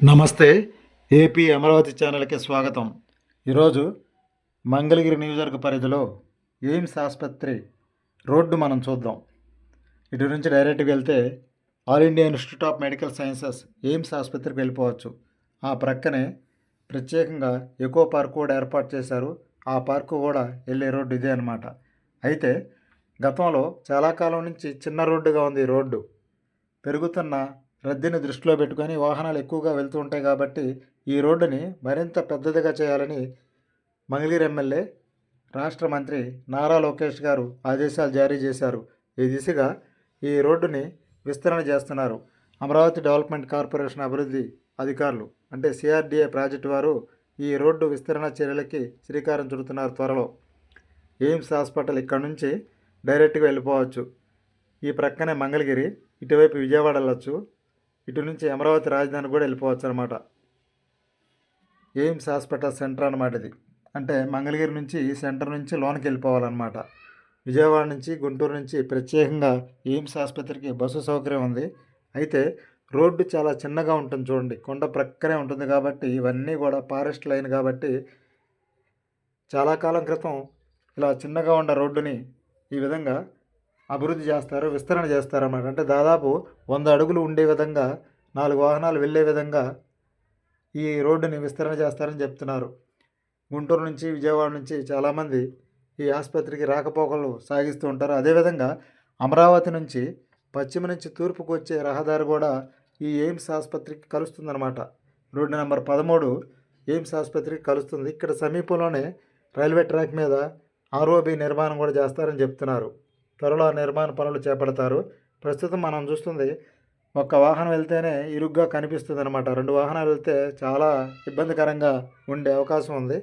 నమస్తే ఏపీ అమరావతి ఛానల్కి స్వాగతం. ఈరోజు మంగళగిరి నియోజకవర్గ పరిధిలో ఎయిమ్స్ ఆసుపత్రి రోడ్డు మనం చూద్దాం. ఇటు నుంచి డైరెక్ట్గా వెళ్తే All India Institute of Medical Sciences AIIMS ఆసుపత్రికి వెళ్ళిపోవచ్చు. ఆ ప్రక్కనే ప్రత్యేకంగా ఎకో పార్క్ కూడా ఏర్పాటు చేశారు. ఆ పార్కు కూడా వెళ్ళే రోడ్డు ఇదే అనమాట అయితే గతంలో చాలా కాలం నుంచి చిన్న రోడ్డుగా ఉంది ఈ రోడ్డు. పెరుగుతున్న రద్దీని దృష్టిలో పెట్టుకొని వాహనాలు ఎక్కువగా వెళ్తూ ఉంటాయి కాబట్టి ఈ రోడ్డుని మరింత పెద్దదిగా చేయాలని మంగళగిరి ఎమ్మెల్యే రాష్ట్ర మంత్రి నారా లోకేష్ గారు ఆదేశాలు జారీ చేశారు. ఈ దిశగా ఈ రోడ్డుని విస్తరణ చేస్తున్నారు. అమరావతి డెవలప్మెంట్ కార్పొరేషన్ అభివృద్ధి అధికారులు అంటే సిఆర్డీఏ ప్రాజెక్టు వారు ఈ రోడ్డు విస్తరణ చర్యలకి శ్రీకారం చుడుతున్నారు త్వరలో. ఎయిమ్స్ హాస్పిటల్ ఇక్కడ నుంచి డైరెక్ట్గా వెళ్ళిపోవచ్చు. ఈ ప్రక్కనే మంగళగిరి ఇటువైపు విజయవాడ వెళ్ళొచ్చు. ఇటు నుంచి అమరావతి రాజధాని కూడా వెళ్ళిపోవచ్చు అనమాట ఎయిమ్స్ హాస్పిటల్ సెంటర్ అనమాట ఇది. అంటే మంగళగిరి నుంచి ఈ సెంటర్ నుంచి లోనికి వెళ్ళిపోవాలన్నమాట. విజయవాడ నుంచి గుంటూరు నుంచి ప్రత్యేకంగా ఎయిమ్స్ ఆసుపత్రికి బస్సు సౌకర్యం ఉంది. అయితే రోడ్డు చాలా చిన్నగా ఉంటుంది చూడండి. కొండ ప్రక్కనే ఉంటుంది కాబట్టి ఇవన్నీ కూడా ఫారెస్ట్ లైన్ కాబట్టి చాలా కాలం క్రితం ఇలా చిన్నగా ఉన్న రోడ్డుని ఈ విధంగా అభివృద్ధి చేస్తారు విస్తరణ చేస్తారు అన్నమాట. అంటే దాదాపు వంద అడుగులు ఉండే విధంగా నాలుగు వాహనాలు వెళ్ళే విధంగా ఈ రోడ్డుని విస్తరణ చేస్తారని చెప్తున్నారు. గుంటూరు నుంచి విజయవాడ నుంచి చాలామంది ఈ ఆసుపత్రికి రాకపోకలు సాగిస్తూ ఉంటారు. అదేవిధంగా అమరావతి నుంచి పశ్చిమ నుంచి తూర్పుకు వచ్చే రహదారి కూడా ఈ ఎయిమ్స్ ఆసుపత్రికి కలుస్తుందన్నమాట. రోడ్డు నెంబర్ పదమూడు ఎయిమ్స్ ఆసుపత్రికి కలుస్తుంది. ఇక్కడ సమీపంలోనే రైల్వే ట్రాక్ మీద ఆర్ఓబి నిర్మాణం కూడా చేస్తారని చెప్తున్నారు. త్వరలో నిర్మాణ పనులు చేపడతారు. ప్రస్తుతం మనం చూస్తుంది ఒక్క వాహనం వెళ్తేనే ఇరుగ్గా కనిపిస్తుంది అనమాట రెండు వాహనాలు వెళ్తే చాలా ఇబ్బందికరంగా ఉండే అవకాశం ఉంది.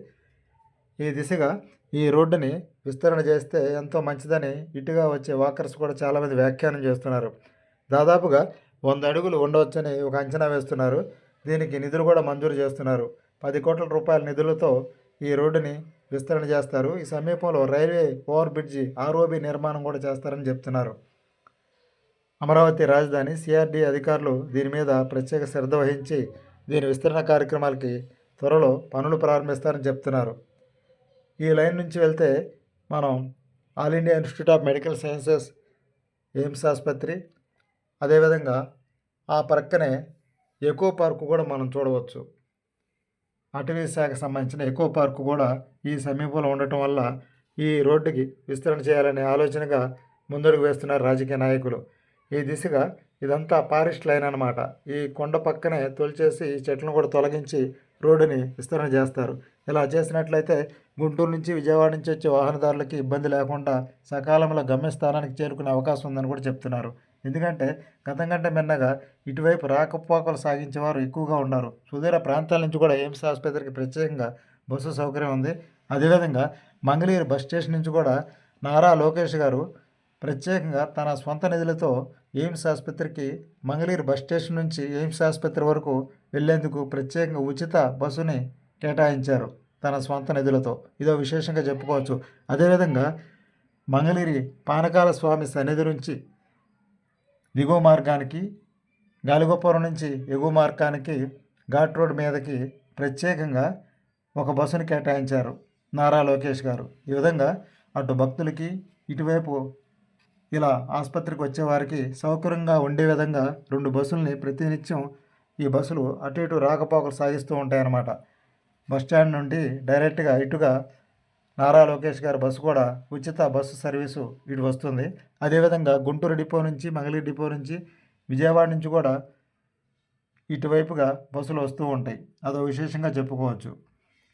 ఈ దిశగా ఈ రోడ్డుని విస్తరణ చేస్తే ఎంతో మంచిదని ఇటుగా వచ్చే వాకర్స్ కూడా చాలామంది వ్యాఖ్యానం చేస్తున్నారు. దాదాపుగా వంద అడుగులు ఉండవచ్చని ఒక అంచనా వేస్తున్నారు. దీనికి నిధులు కూడా మంజూరు చేస్తున్నారు. పది కోట్ల రూపాయల నిధులతో ఈ రోడ్డుని విస్తరణ చేస్తారు. ఈ సమీపంలో రైల్వే ఓవర్ బ్రిడ్జి ఆర్ఓబి నిర్మాణం కూడా చేస్తారని చెప్తున్నారు. అమరావతి రాజధాని సిఆర్డీ అధికారులు దీని మీద ప్రత్యేక శ్రద్ధ వహించి దీని విస్తరణ కార్యక్రమాలకి త్వరలో పనులు ప్రారంభిస్తారని చెప్తున్నారు. ఈ లైన్ నుంచి వెళ్తే మనం All India Institute of Medical Sciences AIIMS ఆసుపత్రి. అదేవిధంగా ఆ ప్రక్కనే ఎకో పార్కు కూడా మనం చూడవచ్చు. అటవీ శాఖకు సంబంధించిన ఎకో పార్కు కూడా ఈ సమీపంలో ఉండటం వల్ల ఈ రోడ్డుకి విస్తరణ చేయాలనే ఆలోచనగా ముందడుగు వేస్తున్నారు రాజకీయ నాయకులు. ఈ దిశగా ఇదంతా ఫారెస్ట్ లైన్ అనమాట ఈ కొండ పక్కనే తొలిచేసి ఈ చెట్లను కూడా తొలగించి రోడ్డుని విస్తరణ చేస్తారు. ఇలా చేసినట్లయితే గుంటూరు నుంచి విజయవాడ నుంచి వచ్చే వాహనదారులకి ఇబ్బంది లేకుండా సకాలంలో గమ్యస్థానానికి చేరుకునే అవకాశం ఉందని కూడా చెప్తున్నారు. ఎందుకంటే గతం కంటే మిన్నగా ఇటువైపు రాకపోకలు సాగించేవారు ఎక్కువగా ఉన్నారు. సుదూర ప్రాంతాల నుంచి కూడా ఎయిమ్స్ ఆసుపత్రికి ప్రత్యేకంగా బస్సు సౌకర్యం ఉంది. అదేవిధంగా మంగళగిరి బస్ స్టేషన్ నుంచి కూడా నారా లోకేష్ గారు ప్రత్యేకంగా తన సొంత నిధులతో ఎయిమ్స్ ఆసుపత్రికి మంగళగిరి బస్ స్టేషన్ నుంచి ఎయిమ్స్ ఆసుపత్రి వరకు వెళ్ళేందుకు ప్రత్యేకంగా ఉచిత బస్సుని కేటాయించారు తన స్వంత నిధులతో. ఇదో విశేషంగా చెప్పుకోవచ్చు. అదేవిధంగా మంగళగిరి పానకాల స్వామి సన్నిధి నుంచి దిగువ మార్గానికి గాలిగోపురం నుంచి ఎగువ మార్గానికి ఘాట్ రోడ్ మీదకి ప్రత్యేకంగా ఒక బస్సును కేటాయించారు నారా లోకేష్ గారు. ఈ విధంగా అటు భక్తులకి ఇటువైపు ఇలా ఆసుపత్రికి వచ్చేవారికి సౌకర్యంగా ఉండే విధంగా రెండు బస్సుల్ని ప్రతినిత్యం ఈ బస్సులు అటు ఇటు రాకపోకలు సాగిస్తూ ఉంటాయన్నమాట. బస్ స్టాండ్ నుండి డైరెక్ట్గా ఇటుగా నారా లోకేష్ గారి బస్సు కూడా ఉచిత బస్సు సర్వీసు ఇటు వస్తుంది. అదేవిధంగా గుంటూరు డిపో నుంచి మంగళగిరి డిపో నుంచి విజయవాడ నుంచి కూడా ఇటువైపుగా బస్సులు వస్తూ ఉంటాయి. అదో విశేషంగా చెప్పుకోవచ్చు.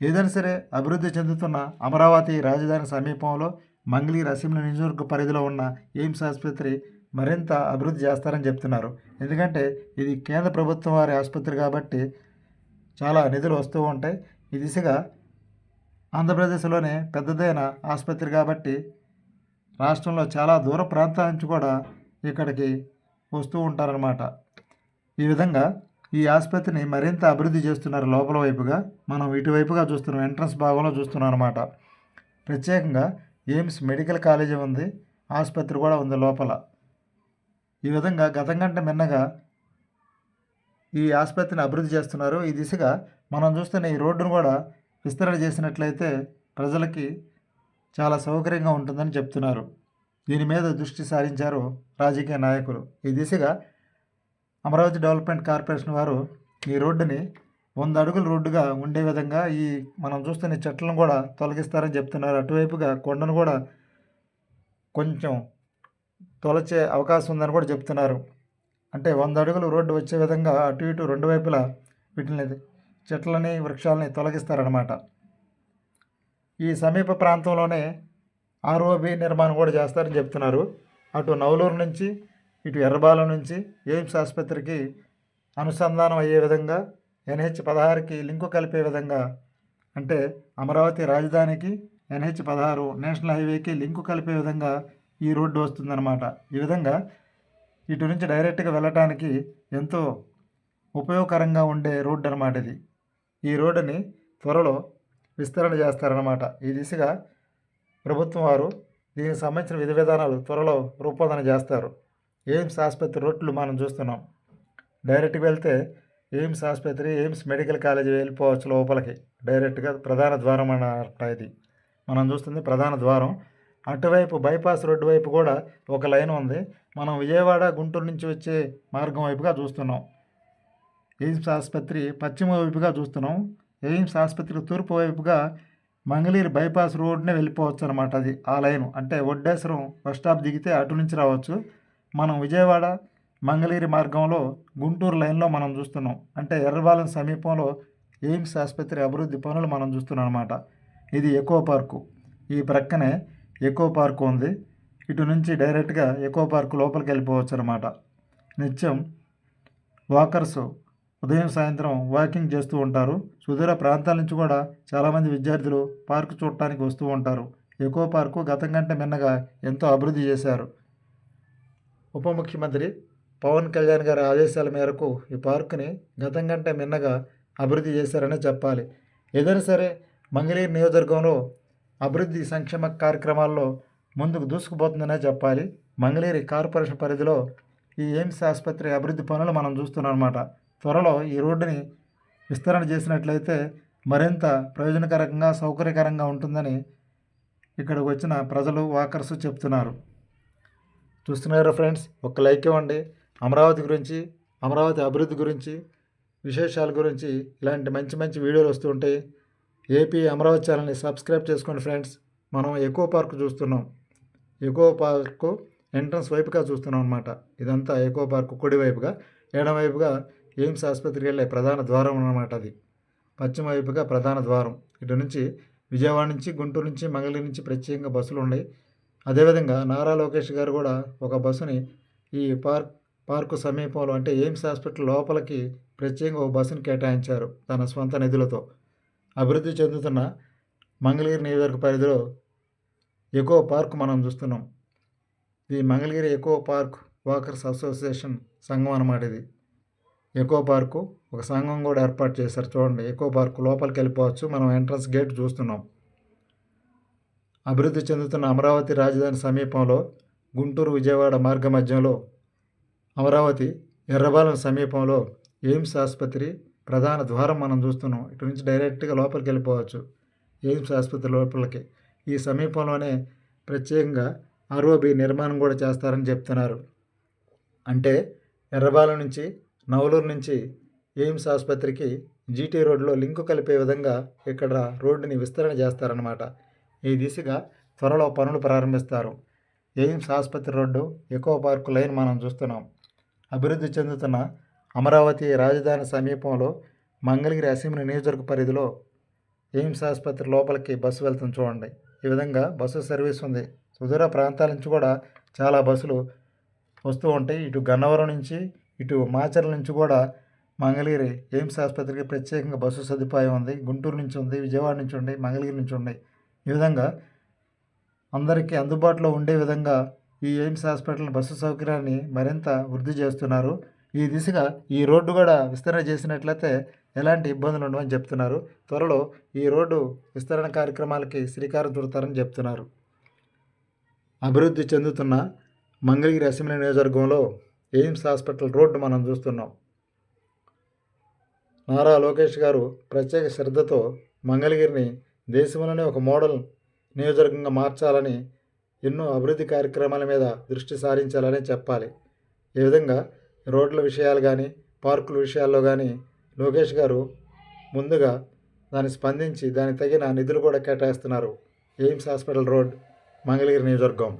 ఏదైనా సరే అభివృద్ధి చెందుతున్న అమరావతి రాజధాని సమీపంలో మంగళగిరి అసెంబ్లీ నియోజకవర్గ పరిధిలో ఉన్న ఎయిమ్స్ ఆసుపత్రి మరింత అభివృద్ధి చేస్తారని చెప్తున్నారు. ఎందుకంటే ఇది కేంద్ర ప్రభుత్వం వారి ఆసుపత్రి కాబట్టి చాలా నిధులు వస్తూ ఉంటాయి. ఈ దిశగా ఆంధ్రప్రదేశ్లోనే పెద్దదైన ఆసుపత్రి కాబట్టి రాష్ట్రంలో చాలా దూర ప్రాంతాల నుంచి కూడా ఇక్కడికి వస్తూ ఉంటారనమాట ఈ విధంగా ఈ ఆసుపత్రిని మరింత అభివృద్ధి చేస్తున్నారు లోపల వైపుగా. మనం ఇటువైపుగా చూస్తున్నాం ఎంట్రన్స్ భాగంలో చూస్తున్నాం అనమాట ప్రత్యేకంగా ఎయిమ్స్ మెడికల్ కాలేజీ ఉంది ఆసుపత్రి కూడా ఉంది లోపల. ఈ విధంగా గతం కంటే మిన్నగా ఈ ఆసుపత్రిని అభివృద్ధి చేస్తున్నారు. ఈ దిశగా మనం చూస్తున్న ఈ రోడ్డును కూడా విస్తరణ చేసినట్లయితే ప్రజలకి చాలా సౌకర్యంగా ఉంటుందని చెప్తున్నారు. దీని మీద దృష్టి సారించారు రాజకీయ నాయకులు. ఈ దిశగా అమరావతి డెవలప్మెంట్ కార్పొరేషన్ వారు ఈ రోడ్డుని వంద అడుగుల రోడ్డుగా ఉండే విధంగా ఈ మనం చూస్తున్న చెట్లను కూడా తొలగిస్తారని చెప్తున్నారు. అటువైపుగా కొండను కూడా కొంచెం తొలచే అవకాశం ఉందని కూడా చెప్తున్నారు. అంటే వంద అడుగులు రోడ్డు వచ్చే విధంగా అటు ఇటు రెండు వైపులా వీటిని చెట్లని వృక్షాలని తొలగిస్తారనమాట ఈ సమీప ప్రాంతంలోనే ఆర్ఓబి నిర్మాణం కూడా చేస్తారని చెప్తున్నారు. అటు నవలూరు నుంచి ఇటు ఎర్రబాల నుంచి ఎయిమ్స్ ఆసుపత్రికి అనుసంధానం అయ్యే విధంగా ఎన్హెచ్ పదహారుకి లింకు కలిపే విధంగా అంటే అమరావతి రాజధానికి ఎన్హెచ్ పదహారు నేషనల్ హైవేకి లింకు కలిపే విధంగా ఈ రోడ్డు వస్తుందన్నమాట. ఈ విధంగా ఇటు నుంచి డైరెక్ట్గా వెళ్ళటానికి ఎంతో ఉపయోగకరంగా ఉండే రోడ్డు అనమాట ఇది. ఈ రోడ్డుని త్వరలో విస్తరణ చేస్తారన్నమాట. ఈ దిశగా ప్రభుత్వం వారు దీనికి సంబంధించిన విధి విధానాలు త్వరలో రూపొందన చేస్తారు. ఎయిమ్స్ ఆసుపత్రి రోడ్లు మనం చూస్తున్నాం. డైరెక్ట్గా వెళ్తే ఎయిమ్స్ ఆసుపత్రి ఎయిమ్స్ మెడికల్ కాలేజీ వెళ్ళిపోవచ్చు లోపలికి. డైరెక్ట్గా ప్రధాన ద్వారం అన్నమాట ఇది. మనం చూస్తుంది ప్రధాన ద్వారం. అటువైపు బైపాస్ రోడ్డు వైపు కూడా ఒక లైన్ ఉంది. మనం విజయవాడ గుంటూరు నుంచి వచ్చే మార్గం వైపుగా చూస్తున్నాం. ఎయిమ్స్ ఆసుపత్రి పశ్చిమ వైపుగా చూస్తున్నాం. ఎయిమ్స్ ఆసుపత్రి తూర్పు వైపుగా మంగళీరు బైపాస్ రోడ్నే వెళ్ళిపోవచ్చు అనమాట అది ఆ లైన్. అంటే ఒడ్డేశ్వరం బస్ స్టాప్ దిగితే అటు నుంచి రావచ్చు. మనం విజయవాడ మంగళగిరి మార్గంలో గుంటూరు లైన్లో మనం చూస్తున్నాం. అంటే ఎర్రబాలెం సమీపంలో ఎయిమ్స్ ఆసుపత్రి అభివృద్ధి పనులు మనం చూస్తున్నాం అనమాట ఇది ఎకో పార్కు. ఈ ప్రక్కనే ఎకో పార్క్ ఉంది. ఇటు నుంచి డైరెక్ట్గా ఎకో పార్క్ లోపలికి వెళ్ళిపోవచ్చు అనమాట నిత్యం వాకర్స్ ఉదయం సాయంత్రం వాకింగ్ చేస్తూ ఉంటారు. సుదూర ప్రాంతాల నుంచి కూడా చాలామంది విద్యార్థులు పార్కు చూడటానికి వస్తూ ఉంటారు. ఎకో పార్కు గతం కంటే మిన్నగా ఎంతో అభివృద్ధి చేశారు. ఉప ముఖ్యమంత్రి పవన్ కళ్యాణ్ గారి ఆదేశాల మేరకు ఈ పార్కుని గతం కంటే మిన్నగా అభివృద్ధి చేశారనే చెప్పాలి. ఏదైనా సరే మంగళగిరి నియోజకవర్గంలో అభివృద్ధి సంక్షేమ కార్యక్రమాల్లో ముందుకు దూసుకుపోతుందనే చెప్పాలి. మంగళగిరి కార్పొరేషన్ పరిధిలో ఈ ఎయిమ్స్ ఆసుపత్రి అభివృద్ధి పనులు మనం చూస్తున్నాం అనమాట త్వరలో ఈ రోడ్డుని విస్తరణ చేసినట్లయితే మరింత ప్రయోజనకరంగా సౌకర్యకరంగా ఉంటుందని ఇక్కడికి వచ్చిన ప్రజలు వాకర్స్ చెప్తున్నారు. చూస్తున్నారు ఫ్రెండ్స్? ఒక లైక్ ఇవ్వండి. అమరావతి గురించి అమరావతి అభివృద్ధి గురించి విశేషాల గురించి ఇలాంటి మంచి మంచి వీడియోలు వస్తుంటే ఏపీ అమరావతి ఛానల్ని సబ్స్క్రైబ్ చేసుకోండి ఫ్రెండ్స్. మనం ఎకో పార్క్ చూస్తున్నాం. ఎకో పార్కు ఎంట్రన్స్ వైపుగా చూస్తున్నాం అనమాట ఇదంతా ఎకో పార్క్ కుడివైపుగా ఎడమవైపుగా ఎయిమ్స్ ఆసుపత్రికి వెళ్ళే ప్రధాన ద్వారం అన్నమాట అది. పశ్చిమ వైపుగా ప్రధాన ద్వారం. ఇటు నుంచి విజయవాడ నుంచి గుంటూరు నుంచి మంగళగిరి నుంచి ప్రత్యేకంగా బస్సులు ఉన్నాయి. అదేవిధంగా నారా లోకేష్ గారు కూడా ఒక బస్సుని ఈ పార్క్ పార్కు సమీపంలో అంటే ఎయిమ్స్ హాస్పిటల్ లోపలికి ప్రత్యేకంగా ఒక బస్సును కేటాయించారు తన స్వంత నిధులతో. అభివృద్ధి చెందుతున్న మంగళగిరి నియోజకవర్గ పరిధిలో ఎకో పార్క్ మనం చూస్తున్నాం. ఈ Mangalagiri eco park walkers association సంఘం అన్నమాట ఇది. ఎకో పార్కు ఒక సంఘం కూడా ఏర్పాటు చేశారు చూడండి. ఎకో పార్కు లోపలికి వెళ్ళిపోవచ్చు. మనం ఎంట్రన్స్ గేట్ చూస్తున్నాం. అభివృద్ధి చెందుతున్న అమరావతి రాజధాని సమీపంలో గుంటూరు విజయవాడ మార్గ మధ్యంలో అమరావతి ఎర్రబాలెం సమీపంలో ఎయిమ్స్ ఆసుపత్రి ప్రధాన ద్వారం మనం చూస్తున్నాం. ఇటు నుంచి డైరెక్ట్గా లోపలికి వెళ్ళిపోవచ్చు. ఎయిమ్స్ ఆసుపత్రి లోపలికి. ఈ సమీపంలోనే ప్రత్యేకంగా ఆర్ఓబి నిర్మాణం కూడా చేస్తారని చెప్తున్నారు. అంటే ఎర్రబాలెం నుంచి నవలూరు నుంచి ఎయిమ్స్ ఆసుపత్రికి జీటీ రోడ్లో లింకు కలిపే విధంగా ఇక్కడ రోడ్డుని విస్తరణ చేస్తారనమాట ఈ దిశగా త్వరలో పనులు ప్రారంభిస్తారు. ఎయిమ్స్ ఆసుపత్రి రోడ్డు ఎకో పార్కు లైన్ మనం చూస్తున్నాం. అభివృద్ధి చెందుతున్న అమరావతి రాజధాని సమీపంలో మంగళగిరి అసెంబ్లీ నియోజకవర్గ పరిధిలో ఎయిమ్స్ ఆసుపత్రి లోపలికి బస్సు వెళ్తుంది చూడండి. ఈ విధంగా బస్సు సర్వీస్ ఉంది. సుదూర ప్రాంతాల నుంచి కూడా చాలా బస్సులు వస్తూ ఉంటాయి. ఇటు గన్నవరం నుంచి ఇటు మాచర్ల నుంచి కూడా మంగళగిరి ఎయిమ్స్ ఆసుపత్రికి ప్రత్యేకంగా బస్సు సదుపాయం ఉంది. గుంటూరు నుంచి ఉంది విజయవాడ నుంచి ఉంది మంగళగిరి నుంచి ఉన్నాయి ఈ విధంగా అందరికీ అందుబాటులో ఉండే విధంగా ఈ ఎయిమ్స్ హాస్పిటల్ బస్సు సౌకర్యాన్ని మరింత వృద్ధి చేస్తున్నారు. ఈ దిశగా ఈ రోడ్డు కూడా విస్తరణ చేసినట్లయితే ఎలాంటి ఇబ్బందులు ఉండవని చెప్తున్నారు. త్వరలో ఈ రోడ్డు విస్తరణ కార్యక్రమాలకి శ్రీకారం చుడతారని చెప్తున్నారు. అభివృద్ధి చెందుతున్న మంగళగిరి అసెంబ్లీ నియోజకవర్గంలో ఎయిమ్స్ హాస్పిటల్ రోడ్డు మనం చూస్తున్నాం. నారా లోకేష్ గారు ప్రత్యేక శ్రద్ధతో మంగళగిరిని దేశంలోనే ఒక మోడల్ నియోజకవర్గంగా మార్చాలని ఎన్నో అభివృద్ధి కార్యక్రమాల మీద దృష్టి సారించాలని చెప్పాలి. ఈ విధంగా రోడ్ల విషయాలు కానీ పార్కుల విషయాల్లో కానీ లోకేష్ గారు ముందుగా దాన్ని స్పందించి దానికి తగిన నిధులు కూడా కేటాయిస్తున్నారు. ఎయిమ్స్ హాస్పిటల్ రోడ్ మంగళగిరి నియోజకవర్గం.